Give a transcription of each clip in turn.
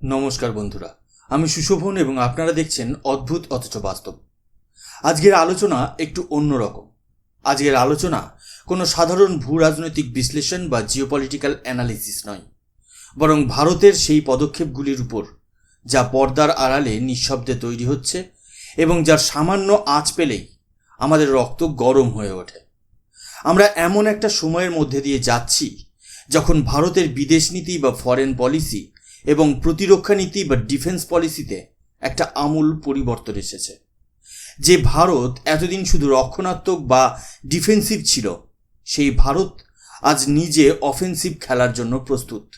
নমস্কার বন্ধুরা, আমি সুশোভন এবং আপনারা দেখছেন অদ্ভুত অথচ বাস্তব। আজকের আলোচনা একটু অন্যরকম আজকের আলোচনা কোনো সাধারণ ভূ রাজনৈতিক বিশ্লেষণ বা জিওপলিটিক্যাল অ্যানালিসিস নয়, বরং ভারতের সেই পদক্ষেপগুলির উপর, যা পর্দার আড়ালে নিঃশব্দে তৈরি হচ্ছে এবং যার সামান্য আঁচ পেলেই আমাদের রক্ত গরম হয়ে ওঠে। আমরা এমন একটা সময়ের মধ্যে দিয়ে যাচ্ছি যখন ভারতের বিদেশ নীতি বা ফরেন পলিসি এবং প্রতিরক্ষা নীতি বা ডিফেন্স পলিসিতে একটা আমূল পরিবর্তন এসেছে। যে ভারত এতদিন শুধু রক্ষণাত্মক বা ডিফেন্সিভ ছিল, সেই ভারত আজ নিজে অফেন্সিভ খেলার জন্য প্রস্তুত।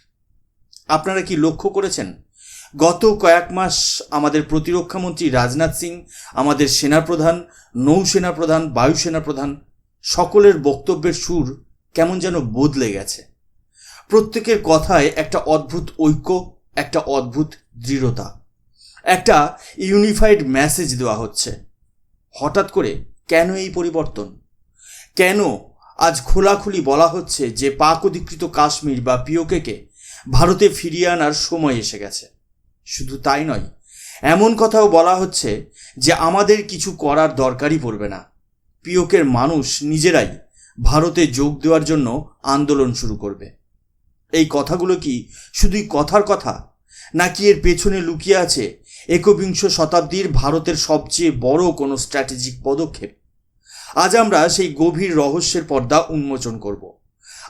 আপনারা কি লক্ষ্য করেছেন? গত কয়েক মাস আমাদের প্রতিরক্ষামন্ত্রী রাজনাথ সিং, আমাদের সেনাপ্রধান নৌসেনা প্রধান বায়ুসেনা প্রধান সকলের বক্তব্যের সুর কেমন যেন বদলে গেছে। প্রত্যেকের কথায় একটা অদ্ভুত ঐক্য একটা অদ্ভুত দৃঢ়তা, একটা ইউনিফাইড মেসেজ দেওয়া হচ্ছে। হঠাৎ করে কেন এই পরিবর্তন? কেন আজ খোলাখুলি বলা হচ্ছে যে পাক অধিকৃত কাশ্মীর বা পিওকেকে ভারতে ফিরিয়ে আনার সময় এসে গেছে? শুধু তাই নয়, এমন কথাও বলা হচ্ছে যে আমাদের কিছু করার দরকারই পড়বে না। পিওকের মানুষ নিজেরাই ভারতে যোগ দেওয়ার জন্য আন্দোলন শুরু করবে। এই কথাগুলো কি শুধুই কথার কথা? নাকি এর পেছনে লুকিয়ে আছে একবিংশ শতাব্দীর ভারতের সবচেয়ে বড় কোনো স্ট্র্যাটেজিক পদক্ষেপ? আজ আমরা সেই গভীর রহস্যের পর্দা উন্মোচন করব।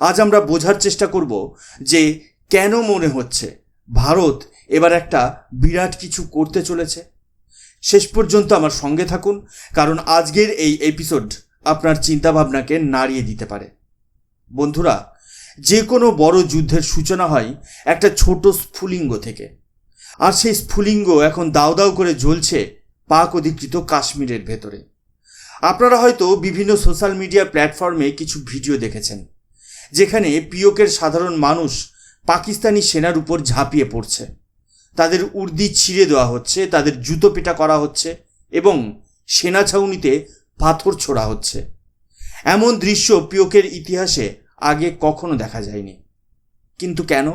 আজ আমরা বোঝার চেষ্টা করব যে কেন মনে হচ্ছে ভারত এবার একটা বিরাট কিছু করতে চলেছে। শেষ পর্যন্ত আমার সঙ্গে থাকুন, কারণ আজকের এই এপিসোড আপনার চিন্তাভাবনাকে নাড়িয়ে দিতে পারে। বন্ধুরা যে কোনো বড় যুদ্ধের সূচনা হয় একটা ছোট স্ফুলিঙ্গ থেকে। আর সেই স্ফুলিঙ্গ এখন দাউ দাউ করে জ্বলছে পাক অধিকৃত কাশ্মীরের ভেতরে। আপনারা হয়তো বিভিন্ন সোশ্যাল মিডিয়া প্ল্যাটফর্মে কিছু ভিডিও দেখেছেন, যেখানে পিওকের সাধারণ মানুষ পাকিস্তানি সেনার উপর ঝাঁপিয়ে পড়ছে। তাদের উর্দি ছিঁড়ে দেওয়া হচ্ছে, তাদের জুতো পেটা করা হচ্ছে এবং সেনা ছাউনিতে পাথর ছোড়া হচ্ছে। এমন দৃশ্য পিওকের ইতিহাসে আগে কখনো দেখা যায়নি। কিন্তু কেন?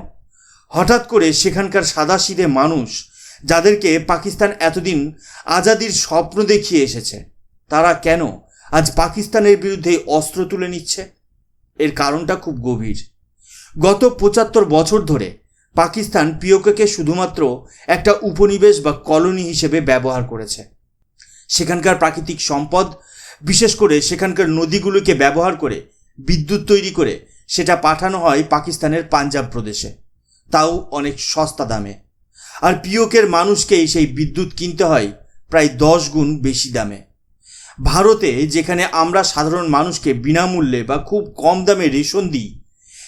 হঠাৎ করে সেখানকার সাদাসিধে মানুষ যাদেরকে পাকিস্তান এতদিন আজাদির স্বপ্ন দেখিয়ে এসেছে, তারা কেন আজ পাকিস্তানের বিরুদ্ধে অস্ত্র তুলে নিচ্ছে? এর কারণটা খুব গভীর। গত পঁচাত্তর বছর ধরে পাকিস্তান পিওকেকে শুধুমাত্র একটা উপনিবেশ বা কলোনি হিসেবে ব্যবহার করেছে। সেখানকার প্রাকৃতিক সম্পদ, বিশেষ করে সেখানকার নদীগুলোকে ব্যবহার করে বিদ্যুৎ তৈরি করে সেটা পাঠানো হয় পাকিস্তানের পাঞ্জাব প্রদেশে। তাও অনেক সস্তা দামে। আর পিওকের মানুষকেই সেই বিদ্যুৎ কিনতে হয় প্রায় দশ গুণ বেশি দামে। ভারতে যেখানে আমরা সাধারণ মানুষকে বিনামূল্যে বা খুব কম দামে রেশন দিই,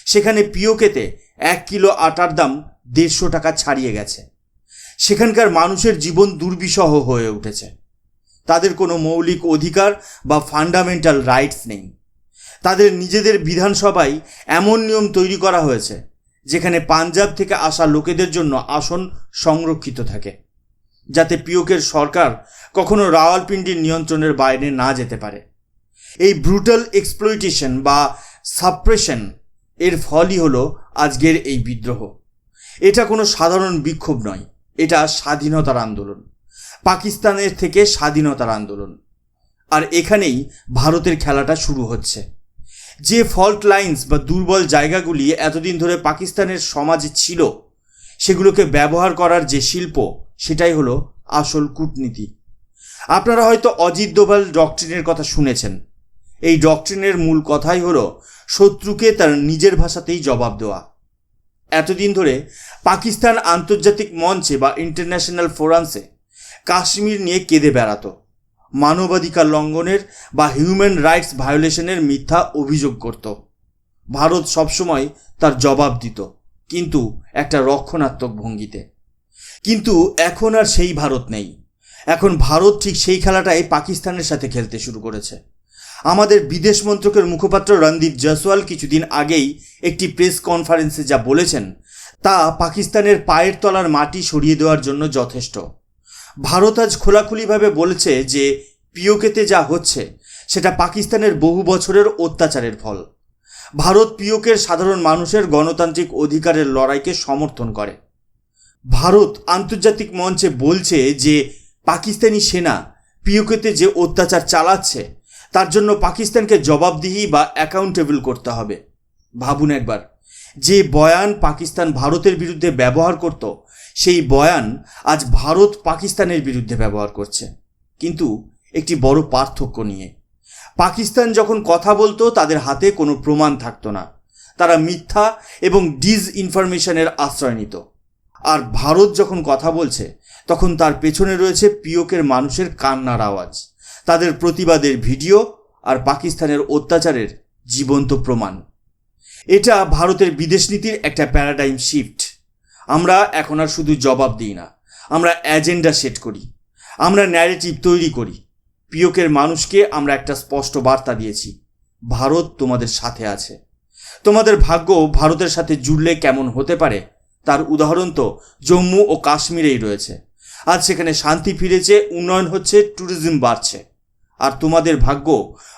সেখানে পিওকেতে এক কিলো আটার দাম দেড়শো টাকা ছাড়িয়ে গেছে। সেখানকার মানুষের জীবন দুর্বিষহ হয়ে উঠেছে। তাদের কোনো মৌলিক অধিকার বা ফান্ডামেন্টাল রাইটস নেই। তাদের নিজেদের বিধানসভায় এমন নিয়ম তৈরি করা হয়েছে, যেখানে পাঞ্জাব থেকে আসা লোকেদের জন্য আসন সংরক্ষিত থাকে, যাতে পিওকের সরকার কখনো রাওয়ালপিন্ডির নিয়ন্ত্রণের বাইরে না যেতে পারে। এই ব্রুটাল এক্সপ্লয়টেশন বা সাপ্রেশন এর ফলই হলো আজকের এই বিদ্রোহ। এটা কোনো সাধারণ বিক্ষোভ নয়, এটা স্বাধীনতার আন্দোলন, পাকিস্তানের থেকে স্বাধীনতার আন্দোলন। আর এখানেই ভারতের খেলাটা শুরু হচ্ছে। যে ফল্ট লাইন্স বা দুর্বল জায়গাগুলি এতদিন ধরে পাকিস্তানের সমাজে ছিল, সেগুলোকে ব্যবহার করার যে শিল্প, সেটাই হলো আসল কূটনীতি। আপনারা হয়তো অজিত দোভাল ডক্ট্রিনের কথা শুনেছেন। এই ডক্ট্রিনের মূল কথাই হলো শত্রুকে তার নিজের ভাষাতেই জবাব দেওয়া। এতদিন ধরে পাকিস্তান আন্তর্জাতিক মঞ্চে বা ইন্টারন্যাশনাল ফোরামসে কাশ্মীর নিয়ে কেঁদে বেড়াতো। মানবাধিকার লঙ্ঘনের বা হিউম্যান রাইটস ভায়োলেশনের মিথ্যা অভিযোগ করত। ভারত সবসময় তার জবাব দিত, কিন্তু একটা রক্ষণাত্মক ভঙ্গিতে। কিন্তু এখন আর সেই ভারত নেই। এখন ভারত ঠিক সেই খেলাটাই পাকিস্তানের সাথে খেলতে শুরু করেছে। আমাদের বিদেশ মন্ত্রকের মুখপাত্র রণদীপ জয়সওয়াল কিছুদিন আগেই একটি প্রেস কনফারেন্সে যা বলেছেন, তা পাকিস্তানের পায়ের তলার মাটি সরিয়ে দেওয়ার জন্য যথেষ্ট। ভারত আজ খোলাখুলিভাবে বলেছে যে পিওকেতে যা হচ্ছে, সেটা পাকিস্তানের বহু বছরের অত্যাচারের ফল। ভারত পিওকের সাধারণ মানুষের গণতান্ত্রিক অধিকারের লড়াইকে সমর্থন করে। ভারত আন্তর্জাতিক মঞ্চে বলছে যে পাকিস্তানি সেনা পিওকেতে যে অত্যাচার চালাচ্ছে, তার জন্য পাকিস্তানকে জবাবদিহি বা অ্যাকাউন্টেবল করতে হবে। ভাবুন একবার। যে বয়ান পাকিস্তান ভারতের বিরুদ্ধে ব্যবহার করত, সেই বয়ান আজ ভারত পাকিস্তানের বিরুদ্ধে ব্যবহার করছে। কিন্তু একটি বড় পার্থক্য নিয়ে। পাকিস্তান যখন কথা বলতো, তাদের হাতে কোনো প্রমাণ থাকতো না। তারা মিথ্যা এবং ডিজ ইনফরমেশনের আশ্রয় নিত। আর ভারত যখন কথা বলছে, তখন তার পেছনে রয়েছে পিওকের মানুষের কান্নার আওয়াজ, তাদের প্রতিবাদের ভিডিও আর পাকিস্তানের অত্যাচারের জীবন্ত প্রমাণ। এটা ভারতের বিদেশ নীতির একটা প্যারাডাইম শিফট আমরা এখন আর শুধু জবাব দিই না, আমরা এজেন্ডা সেট করি, আমরা ন্যারেটিভ তৈরি করি। পিয়কের মানুষকে আমরা একটা স্পষ্ট বার্তা দিয়েছি, ভারত তোমাদের সাথে আছে। তোমাদের ভাগ্য ভারতের সাথে জুড়লে কেমন হতে পারে, তার উদাহরণ তো জম্মু ও কাশ্মীরেই রয়েছে। আজ সেখানে শান্তি ফিরেছে, উন্নয়ন হচ্ছে ট্যুরিজম বাড়ছে। আর তোমাদের ভাগ্য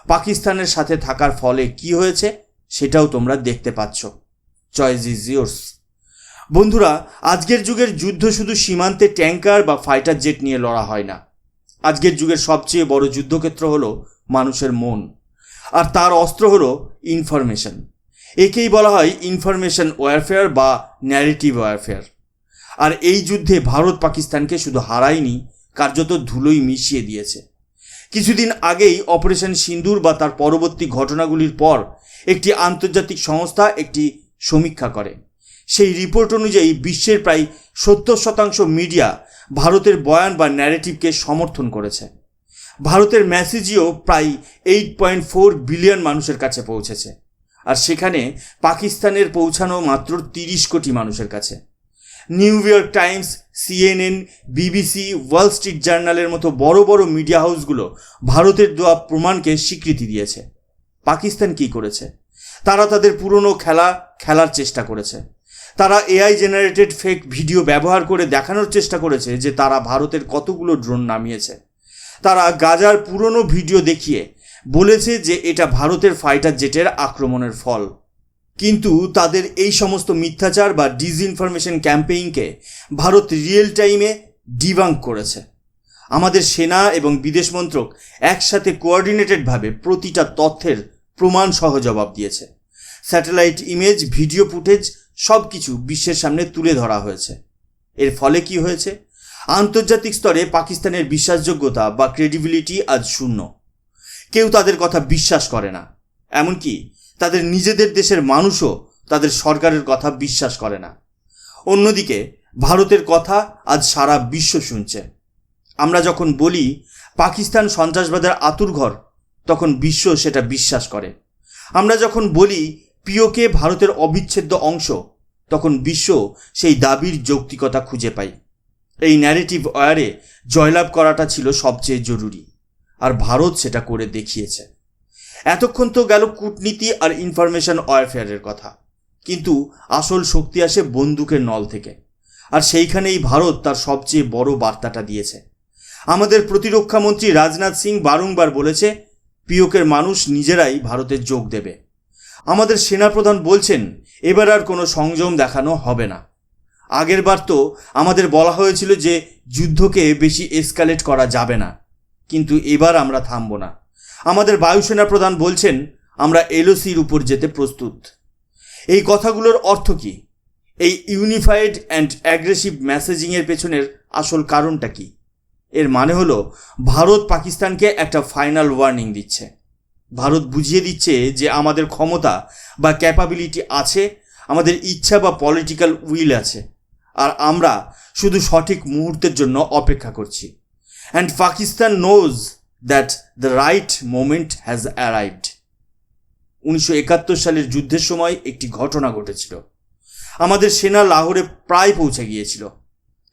পাকিস্তানের সাথে থাকার ফলে কি হয়েছে? সেটাও তোমরা দেখতে পাচ্ছ। চয়েস ইজ ইয়োর্স বন্ধুরা, আজকের যুগের যুদ্ধ শুধু সীমান্তে ট্যাঙ্কার বা ফাইটার জেট নিয়ে লড়া হয় না। আজকের যুগের সবচেয়ে বড় যুদ্ধক্ষেত্র হলো মানুষের মন। আর তার অস্ত্র হলো ইনফরমেশন। একেই বলা হয় ইনফরমেশন ওয়ারফেয়ার বা ন্যারেটিভ ওয়ারফেয়ার। আর এই যুদ্ধে ভারত পাকিস্তানকে শুধু হারায়নি, কার্যত ধুলোই মিশিয়ে দিয়েছে। কিছুদিন আগেই অপারেশন সিন্দুর বা তার পরবর্তী ঘটনাগুলির পর একটি আন্তর্জাতিক সংস্থা একটি সমীক্ষা করে। সেই রিপোর্ট অনুযায়ী বিশ্বের প্রায় সত্তর শতাংশ মিডিয়া ভারতের বয়ান বা ন্যারেটিভকে সমর্থন করেছে। ভারতের মেসেজও প্রায় এইট পয়েন্ট ফোর বিলিয়ন মানুষের কাছে পৌঁছেছে। আর সেখানে পাকিস্তানের পৌঁছানো মাত্র তিরিশ কোটি মানুষের কাছে। New York Times CNN, BBC, Wall Street জার্নালের মতো বড় বড় মিডিয়া হাউসগুলো ভারতের দেওয়া প্রমাণকে স্বীকৃতি দিয়েছে। পাকিস্তান কি করেছে? তারা তাদের পুরনো খেলা খেলার চেষ্টা করেছে। তারা এআই জেনারেটেড ফেক ভিডিও ব্যবহার করে দেখানোর চেষ্টা করেছে যে তারা ভারতের কতগুলো ড্রোন নামিয়েছে। তারা গাজার পুরনো ভিডিও দেখিয়ে বলেছে যে এটা ভারতের ফাইটার জেটের আক্রমণের ফল। কিন্তু তাদের এই সমস্ত মিথ্যাচার বা ডিসইনফরমেশন ক্যাম্পেইনকে ভারত রিয়েল টাইমে ডিবাঙ্ক করেছে। আমাদের সেনা এবং বিদেশ মন্ত্রক একসাথে কোঅর্ডিনেটেডভাবে প্রতিটা তথ্যের প্রমাণ সহ জবাব দিয়েছে। স্যাটেলাইট ইমেজ ভিডিও ফুটেজ সব কিছু বিশ্বের সামনে তুলে ধরা হয়েছে। এর ফলে কি হয়েছে? আন্তর্জাতিক স্তরে পাকিস্তানের বিশ্বাসযোগ্যতা বা ক্রেডিবিলিটি আজ শূন্য। কেউ তাদের কথা বিশ্বাস করে না। এমনকি তাদের নিজেদের দেশের মানুষও তাদের সরকারের কথা বিশ্বাস করে না। অন্যদিকে, ভারতের কথা আজ সারা বিশ্ব শুনছে। আমরা যখন বলি, পাকিস্তান সন্ত্রাসবাদের আতুরঘর তখন বিশ্ব সেটা বিশ্বাস করে। আমরা যখন বলি, পিওকে ভারতের অবিচ্ছেদ্য অংশ, তখন বিশ্ব সেই দাবির যৌক্তিকতা খুঁজে পাই এই ন্যারেটিভ ওয়ারে জয়লাভ করাটা ছিল সবচেয়ে জরুরি, আর ভারত সেটা করে দেখিয়েছে। এতক্ষণ তো গেল কূটনীতি আর ইনফরমেশন ওয়ারফেয়ারের কথা। কিন্তু আসল শক্তি আসে বন্দুকের নল থেকে। আর সেইখানেই ভারত তার সবচেয়ে বড় বার্তাটা দিয়েছে। আমাদের প্রতিরক্ষা মন্ত্রী রাজনাথ সিং বারংবার বলেছে পিওকের মানুষ নিজেরাই ভারতে যোগ দেবে। আমাদের সেনাপ্রধান বলছেন, এবার আর কোনো সংযম দেখানো হবে না। আগের বার তো আমাদের বলা হয়েছিল যে, যুদ্ধকে বেশি এসকালেট করা যাবে না। কিন্তু এবার আমরা থামব না। আমাদের বায়ুসেনা প্রধান বলছেন, আমরা এলওসির উপর যেতে প্রস্তুত। এই কথাগুলোর অর্থ কি? এই ইউনিফাইড অ্যান্ড অ্যাগ্রেসিভ মেসেজিংয়ের পেছনের আসল কারণটা কি? এর মানে হলো, ভারত পাকিস্তানকে একটা ফাইনাল ওয়ার্নিং দিচ্ছে। ভারত বুঝিয়ে দিচ্ছে যে আমাদের ক্ষমতা বা ক্যাপাবিলিটি আছে, আমাদের ইচ্ছা বা পলিটিক্যাল উইল আছে, আর আমরা শুধু সঠিক মুহূর্তের জন্য অপেক্ষা করছি। And Pakistan knows that the right moment has arrived উনিশশো একাত্তর সালের যুদ্ধের সময় একটি ঘটনা ঘটেছিল। আমাদের সেনা লাহোরে প্রায় পৌঁছে গিয়েছিল।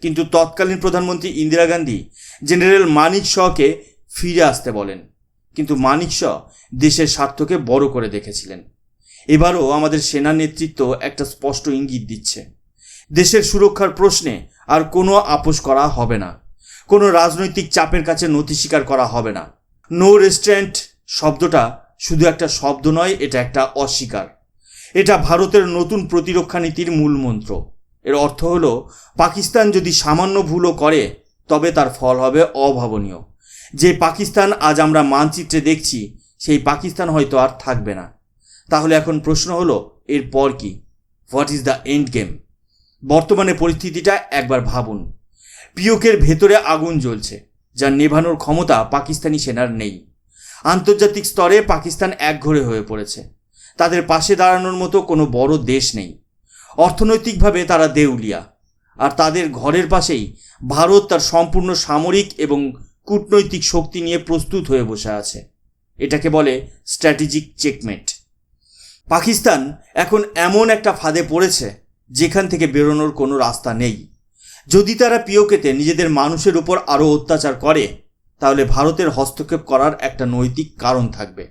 কিন্তু তৎকালীন প্রধানমন্ত্রী ইন্দিরা গান্ধী জেনারেল মানিক শকে ফিরে আসতে বলেন। কিন্তু মানিক শ দেশের স্বার্থকে বড় করে দেখেছিলেন। এবারও আমাদের সেনা নেতৃত্ব একটা স্পষ্ট ইঙ্গিত দিচ্ছে। দেশের সুরক্ষার প্রশ্নে আর কোনো আপোষ করা হবে না। কোনো রাজনৈতিক চাপের কাছে নথি স্বীকার করা হবে না। নো রেস্টুরেন্ট শব্দটা শুধু একটা শব্দ নয়, এটা একটা অস্বীকার। এটা ভারতের নতুন প্রতিরক্ষা নীতির মূল মন্ত্র। এর অর্থ হলো, পাকিস্তান যদি সামান্য ভুলও করে, তবে তার ফল হবে অভাবনীয়। যে পাকিস্তান আজ আমরা মানচিত্রে দেখছি, সেই পাকিস্তান হয়তো আর থাকবে না। তাহলে এখন প্রশ্ন হলো এর পর কি? What is the end game বর্তমানে পরিস্থিতিটা একবার ভাবুন। পিওকের ভেতরে আগুন জ্বলছে যার নেভানোর ক্ষমতা পাকিস্তানি সেনার নেই। আন্তর্জাতিক স্তরে পাকিস্তান একঘরে হয়ে পড়েছে। তাদের পাশে দাঁড়ানোর মতো কোনো বড় দেশ নেই। অর্থনৈতিকভাবে তারা দেউলিয়া, আর তাদের ঘরের পাশেই ভারত তার সম্পূর্ণ সামরিক এবং কূটনৈতিক শক্তি নিয়ে প্রস্তুত হয়ে বসে আছে। এটাকে বলে স্ট্র্যাটেজিক চেকমেট। পাকিস্তান এখন এমন একটা ফাঁদে পড়েছে, যেখান থেকে বেরোনোর কোনো রাস্তা নেই। যদি তারা পিওকেতে নিজেদের মানুষের উপর আরও অত্যাচার করে, তাহলে ভারতের হস্তক্ষেপ করার একটা নৈতিক কারণ থাকবে।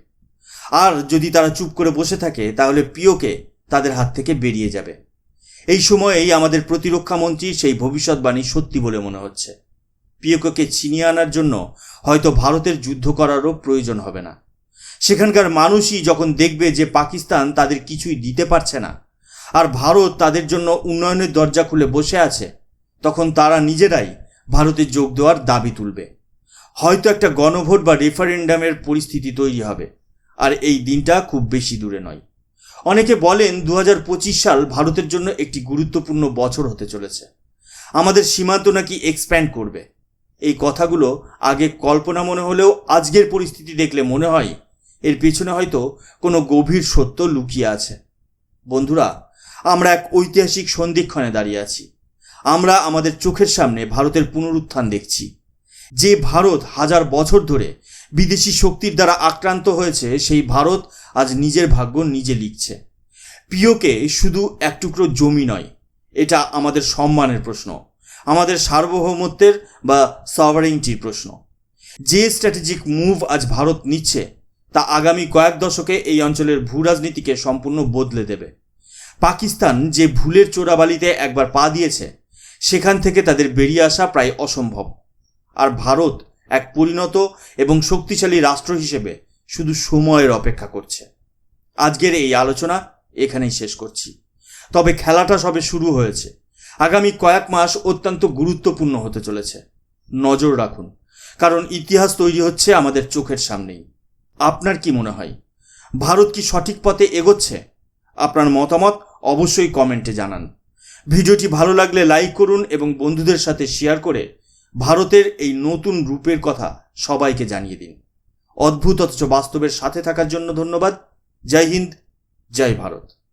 আর যদি তারা চুপ করে বসে থাকে, তাহলে পিওকে তাদের হাত থেকে বেরিয়ে যাবে। এই সময়েই আমাদের প্রতিরক্ষা মন্ত্রীর সেই ভবিষ্যৎবাণী সত্যি বলে মনে হচ্ছে। পিওকে ছিনিয়ে আনার জন্য হয়তো ভারতের যুদ্ধ করারও প্রয়োজন হবে না। সেখানকার মানুষই যখন দেখবে যে পাকিস্তান তাদের কিছুই দিতে পারছে না, আর ভারত তাদের জন্য উন্নয়নের দরজা খুলে বসে আছে তখন তারা নিজেরাই ভারতে যোগ দেওয়ার দাবি তুলবে। হয়তো একটা গণভোট বা রেফারেন্ডামের পরিস্থিতি তৈরি হবে, আর এই দিনটা খুব বেশি দূরে নয়। অনেকে বলেন দু হাজার পঁচিশ সাল ভারতের জন্য একটি গুরুত্বপূর্ণ বছর হতে চলেছে। আমাদের সীমান্ত নাকি এক্সপ্যান্ড করবে। এই কথাগুলো আগে কল্পনা মনে হলেও আজকের পরিস্থিতি দেখলে মনে হয় এর পেছনে হয়তো কোনো গভীর সত্য লুকিয়ে আছে। বন্ধুরা, আমরা এক ঐতিহাসিক সন্ধিক্ষণে দাঁড়িয়ে আছি। আমরা আমাদের চোখের সামনে ভারতের পুনরুত্থান দেখছি। যে ভারত হাজার বছর ধরে বিদেশি শক্তির দ্বারা আক্রান্ত হয়েছে, সেই ভারত আজ নিজের ভাগ্য নিজে লিখছে। পিওকে শুধু এক টুকরো জমি নয়, এটা আমাদের সম্মানের প্রশ্ন, আমাদের সার্বভৌমত্বের বা সভারেন্টির প্রশ্ন। যে স্ট্র্যাটেজিক মুভ আজ ভারত নিচ্ছে, তা আগামী কয়েক দশকে এই অঞ্চলের ভূ রাজনীতিকে সম্পূর্ণ বদলে দেবে। পাকিস্তান যে ভুলের চোরাবালিতে একবার পা দিয়েছে সেখান থেকে তাদের বেরিয়ে আসা প্রায় অসম্ভব। আর ভারত এক পরিণত এবং শক্তিশালী রাষ্ট্র হিসেবে শুধু সময়ের অপেক্ষা করছে। আজকের এই আলোচনা এখানেই শেষ করছি। তবে খেলাটা সবে শুরু হয়েছে। আগামী কয়েক মাস অত্যন্ত গুরুত্বপূর্ণ হতে চলেছে। নজর রাখুন, কারণ ইতিহাস তৈরি হচ্ছে আমাদের চোখের সামনেই। আপনার কি মনে হয়? ভারত কি সঠিক পথে এগোচ্ছে? আপনার মতামত অবশ্যই কমেন্টে জানান। ভিডিওটি ভালো লাগলে লাইক করুন এবং বন্ধুদের সাথে শেয়ার করে ভারতের এই নতুন রূপের কথা সবাইকে জানিয়ে দিন। অদ্ভুত অথচ বাস্তবের সাথে থাকার জন্য ধন্যবাদ। জয় হিন্দ, জয় ভারত।